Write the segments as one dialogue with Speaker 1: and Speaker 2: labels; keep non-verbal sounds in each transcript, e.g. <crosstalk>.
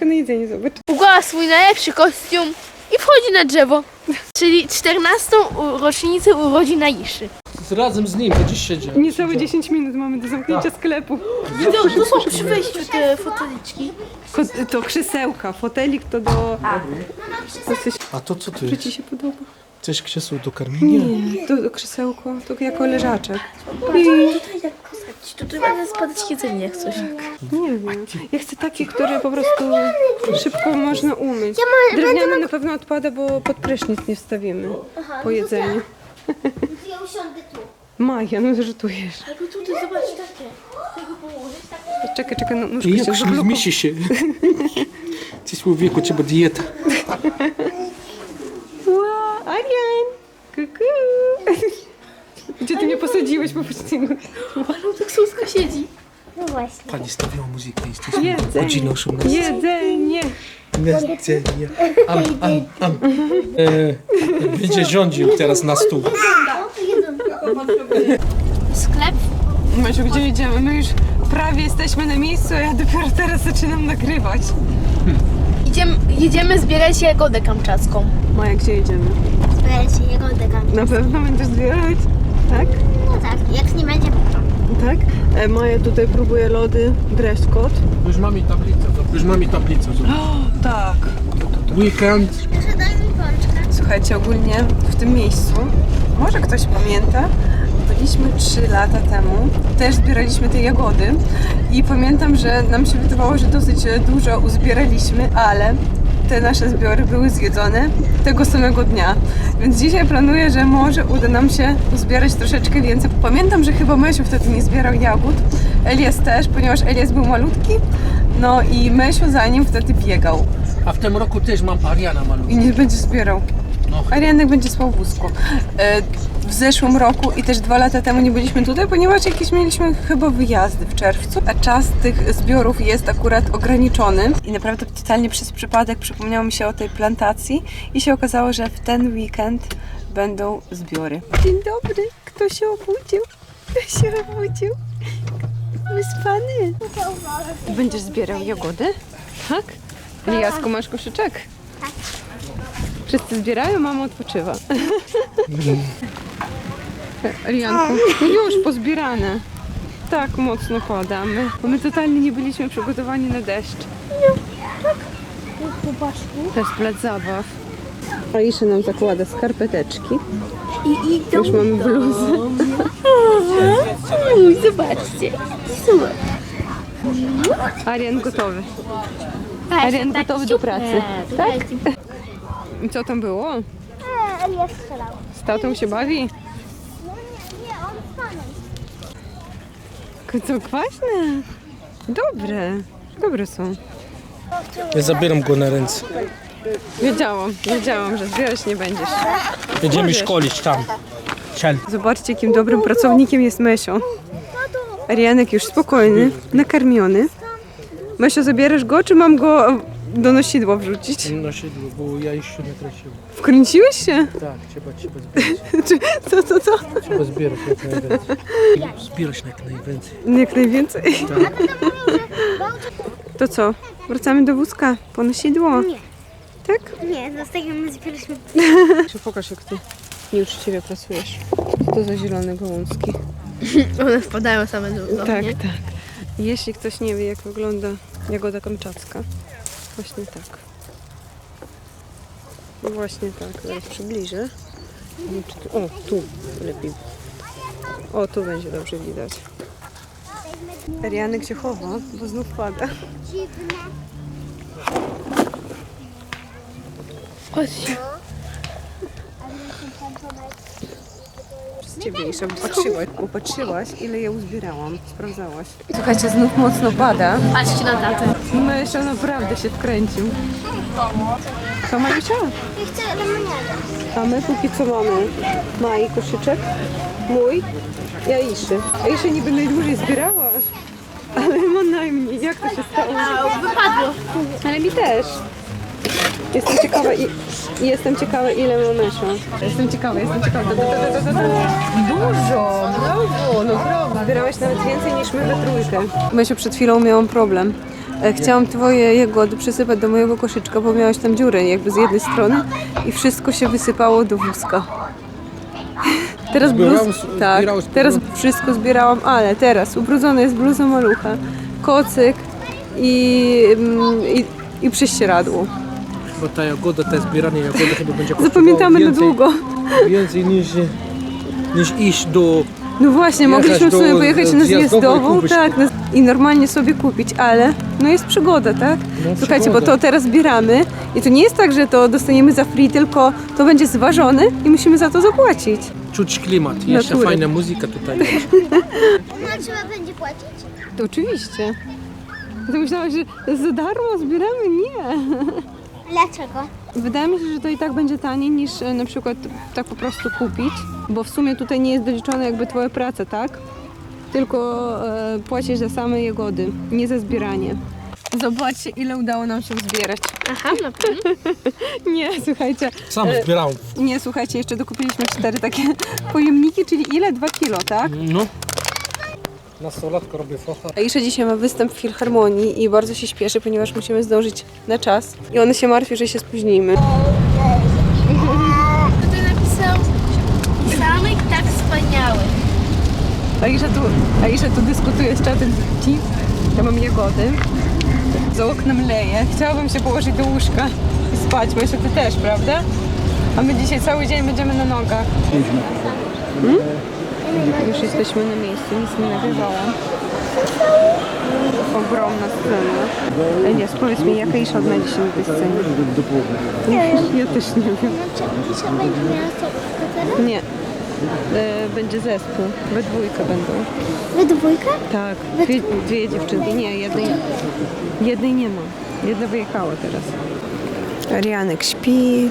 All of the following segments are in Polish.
Speaker 1: czeka na jedzenie, zobacz.
Speaker 2: Ubrała swój najlepszy kostium i wchodzi na drzewo. Czyli 14. u- rocznicę urodzin Aiszy.
Speaker 3: Razem z nim będziesz siedział.
Speaker 1: Niecałe 10 minut mamy do zamknięcia sklepu.
Speaker 2: To, to są przy wejściu te foteliczki.
Speaker 1: Ko- To krzesełka, fotelik to do... To coś,
Speaker 3: A to co to
Speaker 1: czy ci się podoba?
Speaker 3: Chcesz krzeseł do karmienia?
Speaker 1: Nie, to, to krzesełko, to jako leżaczek.
Speaker 2: Tutaj jak kosaci, tutaj będę spadać jedzenie jak coś.
Speaker 1: Nie wiem. Ja chcę takie, które po prostu szybko można umyć. Drewniane na pewno odpada, bo pod prysznic nie wstawimy po jedzeniu. <laughs>
Speaker 4: Ja usiądę tu.
Speaker 1: Maja, no żartujesz.
Speaker 2: Albo tutaj zobacz takie. Tego położyć, tak.
Speaker 1: Czekaj, czekaj, no nóżkę
Speaker 3: Jak
Speaker 1: się
Speaker 3: nie
Speaker 1: zablokował.
Speaker 3: zmieści się. <laughs> Ty człowieku, trzeba dieta.
Speaker 1: Ła, Arian! Kuku! Gdzie ty mnie posadziłeś po prostu?
Speaker 2: Ale tak słodko siedzi.
Speaker 4: No właśnie.
Speaker 3: Pani stawiała muzykę, jesteśmy
Speaker 1: Jedzenie.
Speaker 3: godziną 18.
Speaker 1: Jedzenie!
Speaker 3: Jedzenie. Am, am, am. E, będzie rządził teraz na stół.
Speaker 2: Sklep.
Speaker 1: Maciu, gdzie idziemy? My już prawie jesteśmy na miejscu, a ja dopiero teraz zaczynam nagrywać.
Speaker 2: Idziemy, jedziemy zbierać jagodę kamczacką.
Speaker 1: Maja, gdzie idziemy?
Speaker 4: Zbierajcie jego degam.
Speaker 1: Na pewno będziesz zbierać? Tak?
Speaker 4: No tak, jak nie będzie
Speaker 1: Tak? E, Maja tutaj próbuje lody Dreszkot.
Speaker 3: Już mamy tablicę. Już mamy tablicę.
Speaker 1: O, tak.
Speaker 3: Weekend.
Speaker 4: Proszę daj mi pączka.
Speaker 1: Słuchajcie, ogólnie w tym miejscu, może ktoś pamięta, byliśmy 3 lata temu, też zbieraliśmy te jagody i pamiętam, że nam się wydawało, że dosyć e, dużo uzbieraliśmy, ale te nasze zbiory były zjedzone tego samego dnia. Więc dzisiaj planuję, że może uda nam się uzbierać troszeczkę więcej. Pamiętam, że chyba Mysiu wtedy nie zbierał jagód, Elias też, ponieważ Elias był malutki, no i Mysiu za nim wtedy biegał
Speaker 3: A w tym roku też mam Ariana malutką.
Speaker 1: i nie będzie zbierał.
Speaker 3: No.
Speaker 1: Arianek będzie spał w wózku. E, W zeszłym roku i też dwa lata temu nie byliśmy tutaj, ponieważ jakieś mieliśmy chyba wyjazdy w czerwcu, a czas tych zbiorów jest akurat ograniczony. I naprawdę totalnie przez przypadek przypomniało mi się o tej plantacji i się okazało, że w ten weekend będą zbiory. Dzień dobry, kto się obudził? Kto się obudził? Wyspany. Będziesz zbierał jagody? Tak? Jasku, masz koszyczek? Wszyscy zbierają, mama odpoczywa. <laughs> Rianku, już pozbierane. Tak mocno padamy. Bo my totalnie nie byliśmy przygotowani na deszcz. To jest plac zabaw. Aisza nam zakłada skarpeteczki.
Speaker 2: I idą.
Speaker 1: Już mamy bluzę.
Speaker 2: Uj, <laughs> zobaczcie. Super.
Speaker 1: Arian gotowy. Arian gotowy do pracy. Tak? I co tam było?
Speaker 4: Eee, Elia strzelał.
Speaker 1: Z tatą się bawi?
Speaker 4: Nie, nie, nie, on z panem.
Speaker 1: Co kwaśne? Dobre. Dobre są.
Speaker 3: Ja zabieram go na ręce.
Speaker 1: Wiedziałam, wiedziałam, że zbierać nie będziesz.
Speaker 3: Będziemy
Speaker 1: Możesz.
Speaker 3: szkolić tam. Ciel.
Speaker 1: Zobaczcie, jakim dobrym pracownikiem jest Mesio. Arianek już spokojny, nakarmiony. Mesio, zabierasz go, czy mam go do nosidła wrzucić?
Speaker 3: Na siedlu, bo ja jeszcze nie traciłem.
Speaker 1: Wkręciłeś się?
Speaker 3: Tak, trzeba, trzeba <laughs> zbierać.
Speaker 1: Czy, co, co, co?
Speaker 3: Trzeba zbierać jak najwięcej. Zbierać jak najwięcej.
Speaker 1: Jak najwięcej. To co? Wracamy do wózka po nosidło?
Speaker 4: Nie.
Speaker 1: Tak?
Speaker 4: Nie, zostajemy zbieraliśmy.
Speaker 1: Pokaż, jak ty ciebie pracujesz. Co to za zielone gołązki? <laughs>
Speaker 2: One wpadają same do
Speaker 1: Tak, tak. Jeśli ktoś nie wie, jak wygląda jagoda kamczacka, właśnie tak. No właśnie tak, zaraz przybliżę. Czy tu- O, tu lepiej. O, tu będzie dobrze widać. Arianek się chowa, bo znów pada.
Speaker 2: Chodź.
Speaker 1: Z ciebie jeszcze patrzyłaś, bo patrzyłaś, ile je uzbierałam. Sprawdzałaś. Słuchajcie, znów mocno pada.
Speaker 2: Patrzcie na tatę.
Speaker 1: Mysza naprawdę się wkręcił. Co Majusia?
Speaker 4: Ja chcę lemoniadę.
Speaker 1: A my póki co mamy Mai koszyczek, mój i Aiszy. Aisza niby najdłużej zbierała, ale ma najmniej. Jak to się stało?
Speaker 2: Wypadło.
Speaker 1: Ale mi też. Jestem ciekawa, i, jestem ciekawa ile ma Mysza. Jestem ciekawa, jestem ciekawa. Dużo, brawo, no brawo. Zbierałeś nawet więcej niż my we trójkę. Mysiu, przed chwilą miałam problem. E, Chciałam twoje jagody przysypać do mojego koszyczka, bo miałeś tam dziurę jakby z jednej strony i wszystko się wysypało do wózka. <laughs> Teraz bluz...
Speaker 3: Zbierałam-
Speaker 1: Tak,
Speaker 3: zbierałeś
Speaker 1: teraz wszystko zbierałam, ale teraz ubrudzony jest bluza malucha, kocyk i, mm, i, i prześcieradło.
Speaker 3: Bo ta jagoda, te zbieranie jagody chyba będzie kosztowało
Speaker 1: Zapamiętamy na
Speaker 3: więcej,
Speaker 1: długo.
Speaker 3: Więcej niż, niż iść do...
Speaker 1: No właśnie,
Speaker 3: Jechać
Speaker 1: mogliśmy w
Speaker 3: do
Speaker 1: sumie pojechać na
Speaker 3: zjazdowej
Speaker 1: zjazdową
Speaker 3: kupić.
Speaker 1: tak, na, i normalnie sobie kupić, ale no jest przygoda, tak?
Speaker 3: No,
Speaker 1: Słuchajcie, bo
Speaker 3: przygoda.
Speaker 1: to teraz zbieramy i to nie jest tak, że to dostaniemy za free, tylko to będzie zważone i musimy za to zapłacić.
Speaker 3: Czuć klimat. Jeszcze
Speaker 1: Natury.
Speaker 3: fajna muzyka tutaj.
Speaker 4: No trzeba będzie płacić?
Speaker 1: To oczywiście. Ty myślałaś, że za darmo zbieramy? Nie.
Speaker 4: Dlaczego?
Speaker 1: Wydaje mi się, że to i tak będzie taniej niż e, na przykład tak po prostu kupić, bo w sumie tutaj nie jest doliczona jakby twoja praca, tak? Tylko e, płacisz za same jagody, nie za zbieranie. Zobaczcie, ile udało nam się zbierać.
Speaker 2: Aha, na pewno. <laughs>
Speaker 1: Nie, słuchajcie,
Speaker 3: Sam
Speaker 1: E,
Speaker 3: zbierałem.
Speaker 1: nie, słuchajcie, jeszcze dokupiliśmy cztery takie <laughs> pojemniki, czyli ile? Dwa kilo, tak?
Speaker 3: No. Nastolatka robię focha.
Speaker 1: Aisza dzisiaj ma występ w Filharmonii i bardzo się śpieszy, ponieważ musimy zdążyć na czas. I ona się martwi, że się spóźnimy.
Speaker 2: Tutaj napisał zamek tak wspaniały.
Speaker 1: Aisza tu, Aisza tu dyskutuje z czatem dzieci. Ja mam jagody. Za oknem leje. Chciałabym się położyć do łóżka i spać. Myślę, ty też, prawda? A my dzisiaj cały dzień będziemy na nogach. Hmm? Już jesteśmy na miejscu, nic nie nagrywałam. Ogromna scena. Elias, powiedz mi, jaka odnajdzie się na tej scenie? Nie wiem. Ja też nie wiem.
Speaker 4: Czy będzie miała to?
Speaker 1: Nie. E, będzie zespół. We dwójkę będą.
Speaker 4: Wy dwójkę?
Speaker 1: Tak, dwie, dwie dziewczynki. Nie, jednej, jednej nie ma. Jedna wyjechała teraz. Arianek śpi.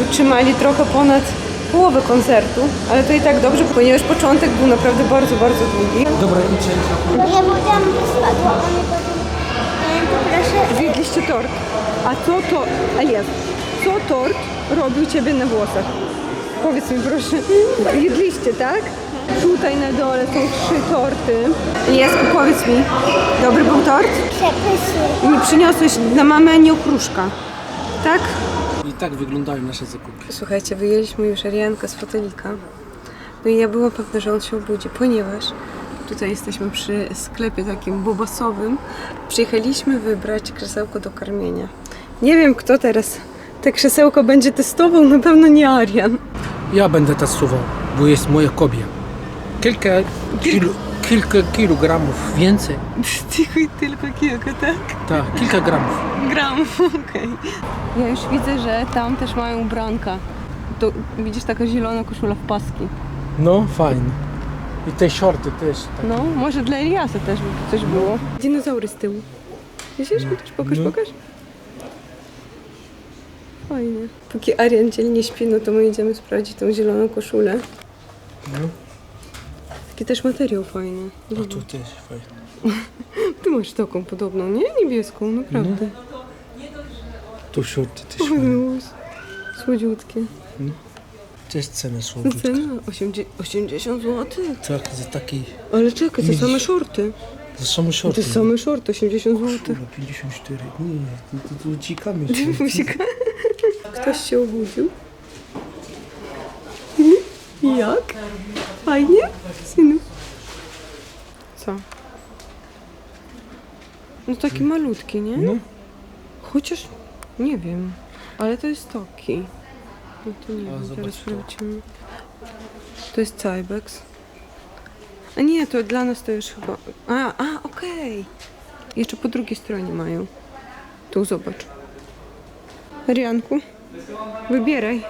Speaker 1: Utrzymali trochę ponad połowę koncertu, ale to i tak dobrze, ponieważ początek był naprawdę bardzo, bardzo długi.
Speaker 3: Dobra, idźcie.
Speaker 4: Ja powiedziałam, że spadła. Oni potem... E, Poproszę.
Speaker 1: Zjedliście tort. A co to, Elias, co tort robił Ciebie na włosach? Powiedz mi proszę. Jedliście, tak? Tutaj na dole są trzy torty. Eliasku, powiedz mi, dobry był tort?
Speaker 4: Przepysy.
Speaker 1: Mi przyniosłeś dla mamy Ani okruszka, tak?
Speaker 3: I tak wyglądają nasze zakupy.
Speaker 1: Słuchajcie, wyjęliśmy już Ariankę z fotelika. No i ja byłam pewna, że on się obudzi, ponieważ tutaj jesteśmy przy sklepie takim bobasowym. Przyjechaliśmy wybrać krzesełko do karmienia. Nie wiem, kto teraz te krzesełko będzie testował, na pewno nie Arian.
Speaker 3: Ja będę testował. bo jest moja kobia. Kilka, kilo, kilka kilogramów więcej.
Speaker 1: Tylko, tylko kilka, tak?
Speaker 3: Tak, kilka gramów.
Speaker 1: Gramów, <laughs> okej. Ja już widzę, że tam też mają branka. To widzisz taka zielona koszula w paski.
Speaker 3: No, fajnie. I te shorty też. Tak.
Speaker 1: No, może dla Eliasa też by coś było. Dinozaury z tyłu. Widzisz? Widzisz? Pokaż,
Speaker 3: No.
Speaker 1: pokaż. Fajnie. Póki Arian dzielnie śpi, no to my idziemy sprawdzić tą zieloną koszulę.
Speaker 3: No.
Speaker 1: Taki też materiał fajny.
Speaker 3: A tu też fajnie. <laughs>
Speaker 1: Ty masz taką podobną, nie? Niebieską, naprawdę.
Speaker 3: Tu shorty też
Speaker 1: O,
Speaker 3: fajnie.
Speaker 1: luz. Słodziutkie.
Speaker 3: Też cena słodka.
Speaker 1: Cena 80, 80 zł.
Speaker 3: Tak, za taki,
Speaker 1: Ale czekaj, to same shorty.
Speaker 3: za same
Speaker 1: To
Speaker 3: shorty.
Speaker 1: same shorty, 80 zł.
Speaker 3: Kurwa, 54. Nie, to, to, to uciekamy. <laughs>
Speaker 1: Ktoś się obudził. <laughs> Jak? Fajnie? Synu? Co? No taki malutki, nie?
Speaker 3: No.
Speaker 1: Chociaż nie wiem, ale to jest taki. No to nie
Speaker 3: A,
Speaker 1: wiem,
Speaker 3: zobacz
Speaker 1: teraz
Speaker 3: to.
Speaker 1: sprawdzimy. To jest Cybex. A nie, to dla nas to już chyba... A, a, okej. Jeszcze po drugiej stronie mają. Tu zobacz. Marianku, wybieraj.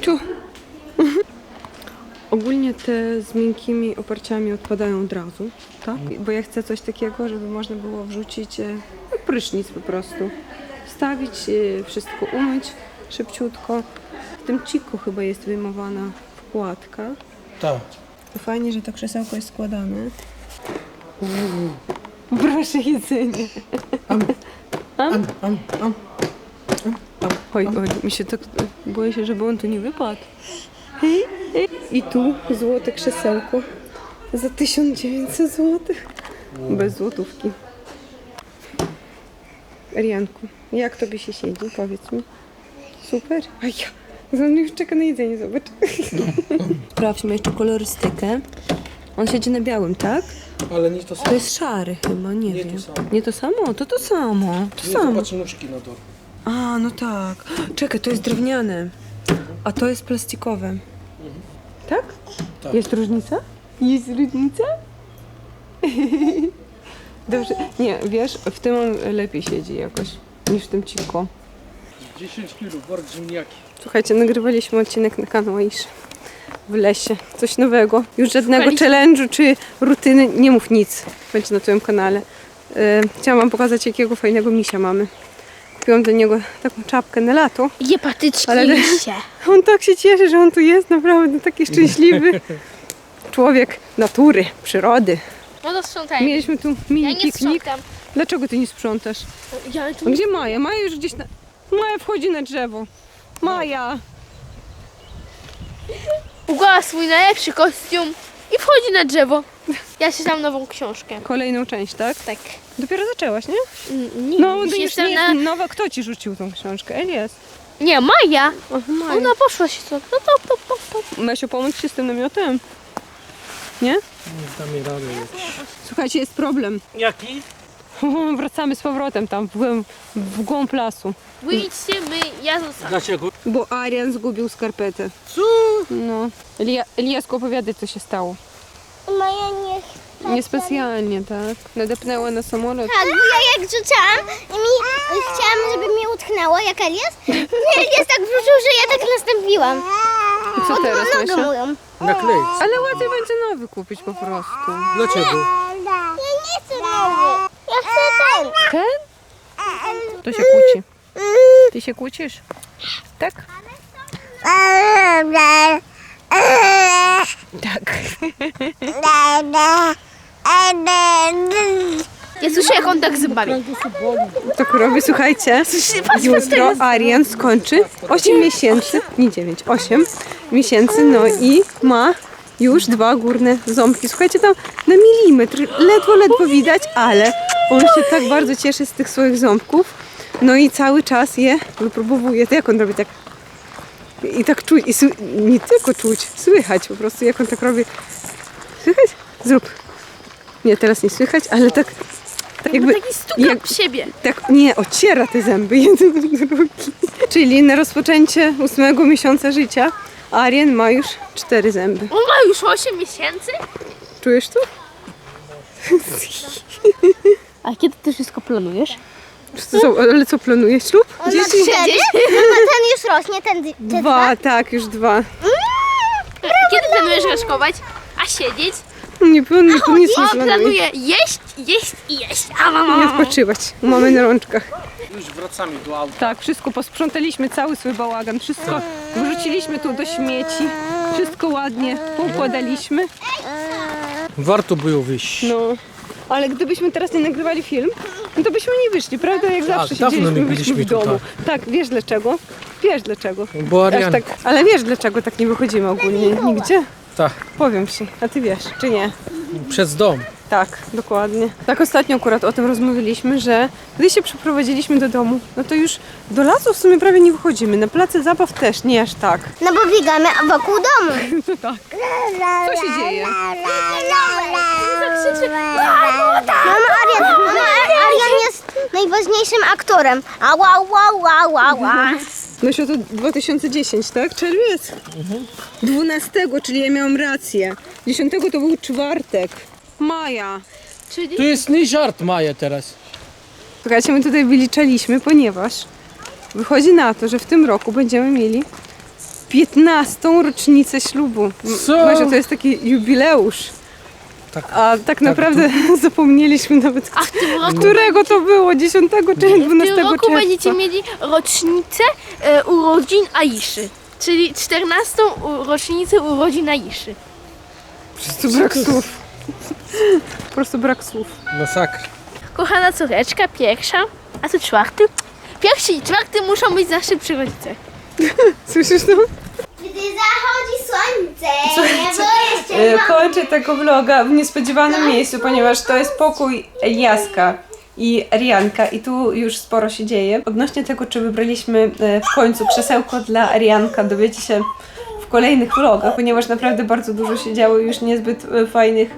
Speaker 1: Tu. Ogólnie te z miękkimi oparciami odpadają od razu, tak? Bo ja chcę coś takiego, żeby można było wrzucić no, prysznic po prostu. Stawić, e, wszystko umyć szybciutko. W tym ciku chyba jest wyjmowana wkładka.
Speaker 3: Tak.
Speaker 1: Fajnie, że to krzesełko jest składane. Proszę jedzenie.
Speaker 3: Am, am, am, am.
Speaker 1: Oj, oj, mi się tak boję się, żeby on tu nie wypadł. I tu złote krzesełko za 1900 zł. Bez złotówki. Arianku, jak tobie się siedzi? Powiedz mi. Super. A ja, on już czeka na jedzenie, zobacz. <laughs> Sprawdźmy jeszcze kolorystykę. On siedzi na białym, tak?
Speaker 3: Ale nie to
Speaker 1: To
Speaker 3: samo.
Speaker 1: jest szary chyba, nie,
Speaker 3: Nie to
Speaker 1: wiem.
Speaker 3: samo.
Speaker 1: Nie to samo? To to samo. To
Speaker 3: Nie,
Speaker 1: samo.
Speaker 3: zobacz nóżki na dole.
Speaker 1: A, no tak. Czekaj, to jest drewniane, a to jest plastikowe. Tak?
Speaker 3: Tak.
Speaker 1: Jest różnica? Jest różnica? <laughs> Dobrze. Nie, wiesz, w tym on lepiej siedzi jakoś niż w tym cicho.
Speaker 3: 10 kg, work ziemniaki.
Speaker 1: Słuchajcie, nagrywaliśmy odcinek na kanał Isz w lesie. Coś nowego. Już żadnego challenge'u czy rutyny. Nie mów nic. Będzie na twoim kanale. E, chciałam wam pokazać, jakiego fajnego misia mamy. Kupiłam do niego taką czapkę na lato.
Speaker 2: Je patyczki
Speaker 1: Ale-
Speaker 2: liście. <laughs>
Speaker 1: On tak się cieszy, że on tu jest, naprawdę taki szczęśliwy. <laughs> Człowiek natury, przyrody.
Speaker 2: No to sprzątaj.
Speaker 1: Mieliśmy tu
Speaker 2: Ja
Speaker 1: mini
Speaker 2: nie
Speaker 1: piknik. Dlaczego ty nie sprzątasz?
Speaker 2: Ja tu
Speaker 1: gdzie Maja? Maja już gdzieś na... Maja wchodzi na drzewo. Maja!
Speaker 2: ubrała swój najlepszy kostium i wchodzi na drzewo. Ja czytam nową książkę.
Speaker 1: Kolejną część, tak?
Speaker 2: Tak.
Speaker 1: Dopiero zaczęłaś, nie?
Speaker 2: N- Nie,
Speaker 1: No, to już
Speaker 2: jestem
Speaker 1: nie
Speaker 2: na...
Speaker 1: nowa. Kto ci rzucił tą książkę? Elias.
Speaker 2: Nie, Maja.
Speaker 1: Och, Maja.
Speaker 2: Ona poszła się stąd. No to, to, to, to.
Speaker 1: Mesio, pomóc ci z tym namiotem? Nie?
Speaker 3: Nie damy rady.
Speaker 1: Słuchajcie, jest problem.
Speaker 3: Jaki? <laughs>
Speaker 1: Wracamy z powrotem tam, w głąb, w głąb lasu.
Speaker 2: Wyjdźcie, my, ja zostanę.
Speaker 3: Dlaczego?
Speaker 1: Bo Arian zgubił skarpetę.
Speaker 3: Co?
Speaker 1: No. Elia, Eliasku, opowiadaj, co się stało.
Speaker 4: Moja nie...
Speaker 1: Niespecjalnie, tak? Nadepnęła na samolot.
Speaker 4: Tak, bo ja jak rzucałam i mi chciałam, żeby mi utknęło, jak Elias. Elias tak wrzucił, że ja tak nastąpiłam.
Speaker 1: I co teraz,
Speaker 4: Nogę moją.
Speaker 3: Nakleić.
Speaker 1: Ale łatwiej będzie nowy kupić po prostu.
Speaker 3: Dlaczego?
Speaker 4: Ja nie chcę nowy. Ja chcę ten.
Speaker 1: To się kłóci. Ty się kłócisz? Tak? Tak.
Speaker 2: Ja słyszę, jak on tak zbawi.
Speaker 1: Tak robi, słuchajcie. Jutro Arian skończy 8 miesięcy, nie 9, 8 miesięcy, no i ma już dwa górne ząbki. Słuchajcie, tam na milimetr, ledwo, ledwo widać, ale on się tak bardzo cieszy z tych swoich ząbków. No i cały czas je wypróbowuje. To jak on robi tak? I tak czuć, i nie tylko czuć, słychać po prostu, jak on tak robi. Słychać? Zrób. Nie, teraz nie słychać, ale tak, tak jakby...
Speaker 2: Taki stuk
Speaker 1: jak-
Speaker 2: w siebie.
Speaker 1: tak, nie, ociera te zęby <laughs> jeden drugi. Czyli na rozpoczęcie ósmego miesiąca życia Arien ma już cztery zęby.
Speaker 2: On ma już 8 miesięcy?
Speaker 1: Czujesz to? <laughs>
Speaker 2: A kiedy ty wszystko planujesz?
Speaker 1: Co, ale co planujesz? Ślub?
Speaker 4: On ma cztery, no ten już rośnie, ten, ten
Speaker 1: Dwa, tak, już dwa.
Speaker 2: Kiedy planujesz raczkować? A siedzieć?
Speaker 1: Nie, plan, tu nic nie
Speaker 2: O,
Speaker 1: planuje.
Speaker 2: planuję jeść, jeść i jeść. A,
Speaker 1: Nie
Speaker 2: ma.
Speaker 1: odpoczywać. Mamy na rączkach.
Speaker 3: Już wracamy do auta.
Speaker 1: Tak, wszystko posprzątaliśmy, cały swój bałagan, wszystko wrzuciliśmy tu do śmieci, wszystko ładnie poukładaliśmy.
Speaker 3: Warto było wyjść.
Speaker 1: No, ale gdybyśmy teraz nie nagrywali film, no to byśmy nie wyszli, prawda? Jak zawsze
Speaker 3: dawno
Speaker 1: siedzieliśmy byliśmy w domu. Tak, wiesz dlaczego? Wiesz dlaczego.
Speaker 3: Bo
Speaker 1: Aż
Speaker 3: Arian,
Speaker 1: tak, ale wiesz dlaczego tak nie wychodzimy ogólnie nigdzie?
Speaker 3: tak,
Speaker 1: Powiem ci, a ty wiesz, czy nie?
Speaker 3: przez dom.
Speaker 1: Tak, dokładnie. Tak ostatnio akurat o tym rozmawialiśmy, że gdy się przeprowadziliśmy do domu, no to już do lasu w sumie prawie nie wychodzimy. Na place zabaw też nie aż tak.
Speaker 4: No bo biegamy wokół domu. <laughs>
Speaker 1: To tak. Co się dzieje?
Speaker 4: Mama Arian, mama Arian jest najważniejszym aktorem. Ała, ała, ała, ała.
Speaker 1: No się to 2010, tak? Czerwiec. 12, czyli ja miałam rację. 10 to był czwartek. Maja.
Speaker 2: Czyli
Speaker 3: To jest nie żart Maja teraz.
Speaker 1: Słuchajcie, my tutaj wyliczaliśmy, ponieważ wychodzi na to, że w tym roku będziemy mieli 15 rocznicę ślubu.
Speaker 3: Co?
Speaker 1: Może to jest taki jubileusz.
Speaker 3: Tak.
Speaker 1: A tak naprawdę <laughs> zapomnieliśmy nawet,
Speaker 2: A w tym roku,
Speaker 1: którego to było, 10 czy 12
Speaker 2: w tym roku
Speaker 1: czerwca.
Speaker 2: będziecie mieli rocznicę e, urodzin Aiszy. Czyli 14 u- rocznicę urodzin Aiszy.
Speaker 1: Po prostu brak <laughs> słów. Po prostu brak słów.
Speaker 3: Masakra.
Speaker 2: Kochana córeczka, pierwsza, a tu czwarty. Pierwszy i czwarty muszą być zawsze przy rodzicach. <laughs>
Speaker 1: Słyszysz to?
Speaker 4: Gdy zachodzi słońce, niebo jest
Speaker 1: E, Kończę tego vloga w niespodziewanym miejscu, ponieważ to jest pokój Jaska i Arianka i tu już sporo się dzieje. Odnośnie tego, czy wybraliśmy e, w końcu krzesełko dla Arianka, dowiecie się w kolejnych vlogach, ponieważ naprawdę bardzo dużo się działo już niezbyt e, fajnych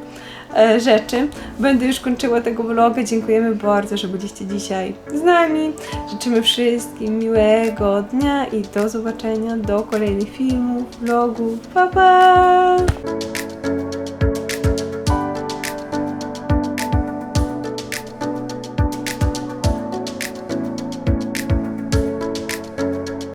Speaker 1: rzeczy. Będę już kończyła tego vloga. Dziękujemy bardzo, że byliście dzisiaj z nami. Życzymy wszystkim miłego dnia i do zobaczenia do kolejnych filmów, vlogów. Pa, pa!